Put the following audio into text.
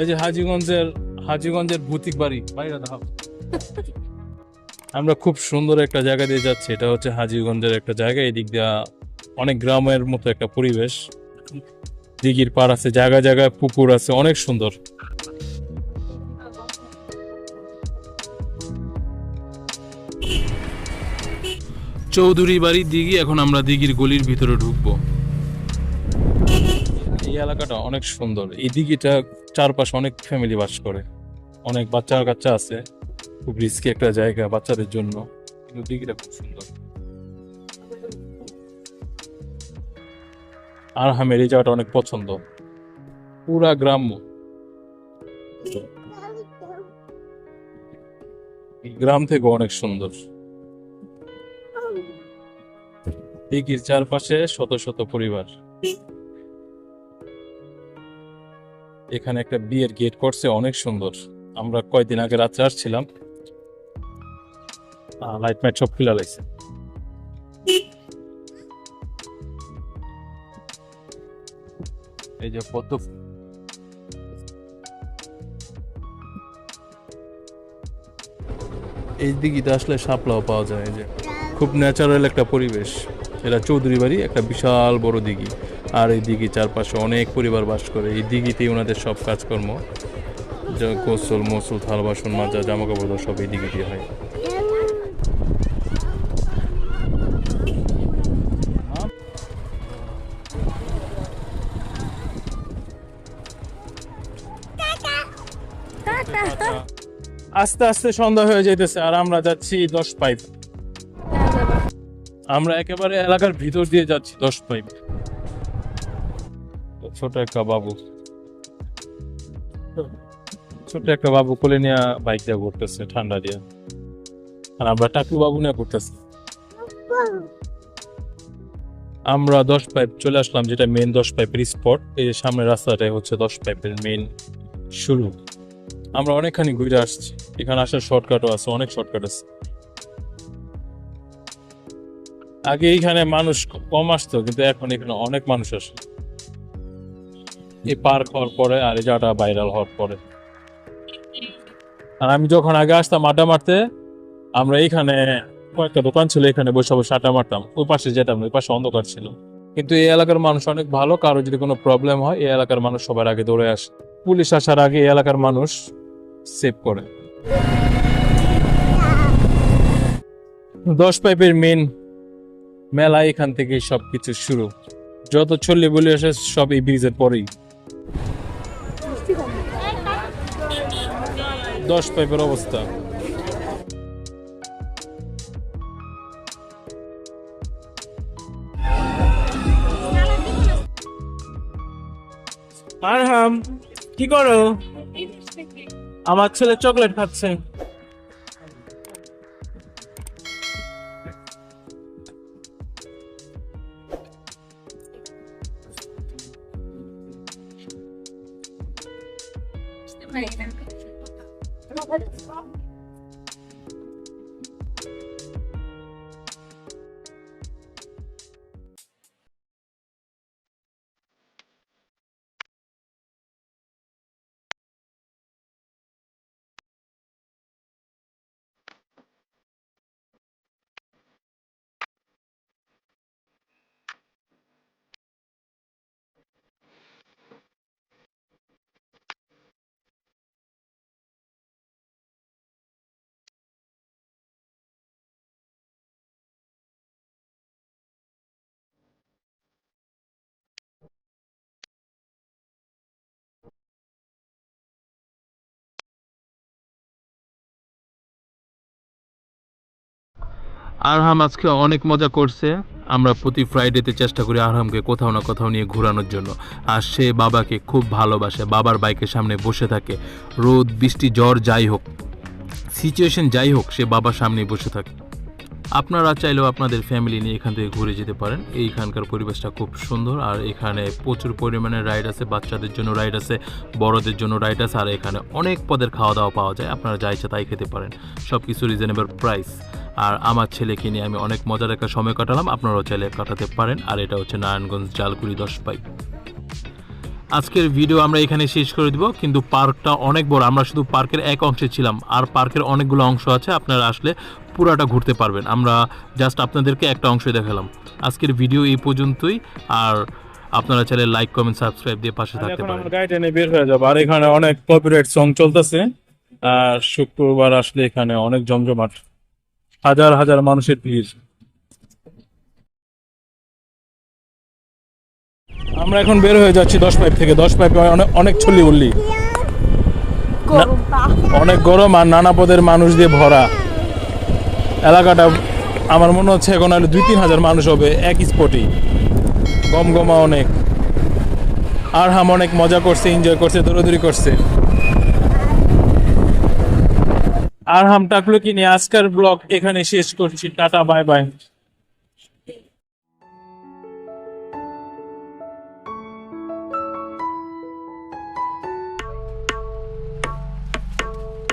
এই যে হাজিগঞ্জের হাজিগঞ্জের ভূতিক বাড়ি। আমরা খুব সুন্দর একটা জায়গা দিয়ে যাচ্ছি। এটা হচ্ছে হাজিগঞ্জের একটা জায়গা। এই দিক দিয়ে অনেক গ্রামের মতো একটা পরিবেশ। দিঘির পার আছে জায়গায় জায়গায় পুকুর আছে, অনেক সুন্দর। চৌধুরী বাড়ি দিঘি, এখন আমরা দিঘির গলির ভিতরে ঢুকবো। এই এলাকাটা অনেক সুন্দর। এই দিঘিটা চারপাশে অনেক ফ্যামিলি বাস করে। অনেক বাচ্চা কাচ্চা আছে, খুব রিস্কি একটা জায়গা বাচ্চাদের জন্য। কিন্তু দিঘিটা খুব সুন্দর। আর হামের এই জায়গাটা অনেক পছন্দ। পুরা গ্রাম্য। গ্রাম থেকে অনেক সুন্দর। দিঘির চারপাশে শত শত পরিবার। এখানে একটা বিয়ের গেট করছে অনেক সুন্দর। আমরা কয়দিন আগে রাত্রে আসছিলাম। লাইট মাইট সব লাগছে এই যে পদ্ম। এই দিঘিতে আসলে শাপলাও পাওয়া যায়, এই যে। খুব ন্যাচারাল একটা পরিবেশ। এটা চৌধুরী বাড়ি একটা বিশাল বড় দিঘি। আর এই দিঘি চারপাশে অনেক পরিবার বাস করে। এই দিঘিতেই ওনাদের সব কাজকর্ম। গোসল মসুল থাল বাসন মাজা জামা কাপড় সব এই দিঘিতে হয়। আস্তে আস্তে সন্ধ্যা হয়ে যাইতেছে আর আমরা যাচ্ছি দশ পাইপ। আমরা একেবারে এলাকার ভিতর দিয়ে যাচ্ছি, দশ পাইপ ছোট একটা বাবু। ছোট একটা বাবু কোলে নিয়ে বাইক দিয়ে ঘুরতেছে, ঠান্ডা দিয়ে। আর আমরা টাকলু বাবু নিয়ে ঘুরতেছি। আমরা দশ পাইপ চলে আসলাম, যেটা মেন দশ পাইপের স্পট এই যে সামনের রাস্তাটাই হচ্ছে দশ পাইপের মেন শুরু। আমরা অনেকখানি ঘুরে আসছি। এখানে আসার শর্টকাটও আছে, অনেক শর্টকাট আছে। আগে এইখানে মানুষ কম আসতো, কিন্তু এখন এখানে অনেক মানুষ আসে। এই পার্ক হওয়ার পরে আর এই জায়গাটা ভাইরাল হওয়ার পরে। আর আমি যখন আগে আসতাম আড্ডা মারতে, আমরা এইখানে কয়েকটা দোকান ছিল, এখানে বসে বসে আড্ডা মারতাম। ওই পাশে যেতাম ওই পাশে অন্ধকার ছিল। কিন্তু এই এলাকার মানুষ অনেক ভালো, কারও যদি কোনো প্রবলেম হয়, এই এলাকার মানুষ সবার আগে দৌড়ে আসে। পুলিশ আসার আগে এই এলাকার মানুষ সেভ করে। দশ পাইপের মেন মেলা এখান থেকে সবকিছু শুরু। যত চল্লি বলে আসে সব এই ব্রিজের পরেই। দশ পাইপের অবস্থা। আরহাম কি করো? আমার ছেলে চকলেট খাচ্ছে। Ukraine আরহাম আজকে অনেক মজা করছে। আমরা প্রতি ফ্রাইডেতে চেষ্টা করি আরহামকে কোথাও না কোথাও নিয়ে ঘোরানোর জন্য। আর সে বাবাকে খুব ভালোবাসে, বাবার বাইকের সামনে বসে থাকে। রোদ, বৃষ্টি, জ্বর, যাই হোক। সিচুয়েশন যাই হোক, সে বাবার সামনে বসে থাকে। আপনারা চাইলেও আপনাদের ফ্যামিলি নিয়ে এখান থেকে ঘুরে যেতে পারেন। এইখানকার পরিবেশটা খুব সুন্দর। আর এখানে প্রচুর পরিমাণে রাইড আছে। বাচ্চাদের জন্য রাইড আছে, বড়দের জন্য রাইড আছে। আর এখানে অনেক পদের খাওয়া দাওয়া পাওয়া যায়। আপনারা যা ইচ্ছা তাই খেতে পারেন। সব কিছু রিজনেবল প্রাইস আর আমার ছেলেকে নিয়ে আমি অনেক মজার একটা সময় কাটালাম। আপনারাও চাইলে কাটাতে পারেন। আর এটা হচ্ছে নারায়ণগঞ্জ জালকুড়ি দশ পাই আজকের ভিডিও আমরা এখানে শেষ করে দিব। কিন্তু পার্কটা অনেক বড়। আমরা শুধু পার্কের এক অংশে ছিলাম। আর পার্কের অনেকগুলো অংশ আছে। আপনারা আসলে পুরাটা ঘুরতে পারবেন। আমরা জাস্ট আপনাদেরকে একটা অংশ দেখালাম। আজকের ভিডিও এই পর্যন্তই। আর আপনারা চাইলে লাইক কমেন্ট সাবস্ক্রাইব দিয়ে পাশে থাকতে পারেন। গাড়ি টেনে বের হয়ে যাব। আর এখানে অনেক কপিরাইট সং চলতেছে। আর শুক্রবার আসলে এখানে অনেক জমজমাট হাজার হাজার মানুষের ভিড়। আমরা এখন বের হয়ে যাচ্ছি দশ পাইপ থেকে। দশ পাইপে অনেক অনেক ছল্লি উল্লি। অনেক গরম আর নানা পদের মানুষ দিয়ে ভরা। এলাকাটা আমার মনে হচ্ছে এখন হলে দুই তিন হাজার মানুষ হবে এক স্পটেই। গম গমা অনেক। আর হাম অনেক মজা করছে এনজয় করছে দৌড়াদৌড়ি করছে। আর হাম টাকলো কি নিয়ে আজকের ব্লগ এখানে শেষ করছি। Tata bye bye.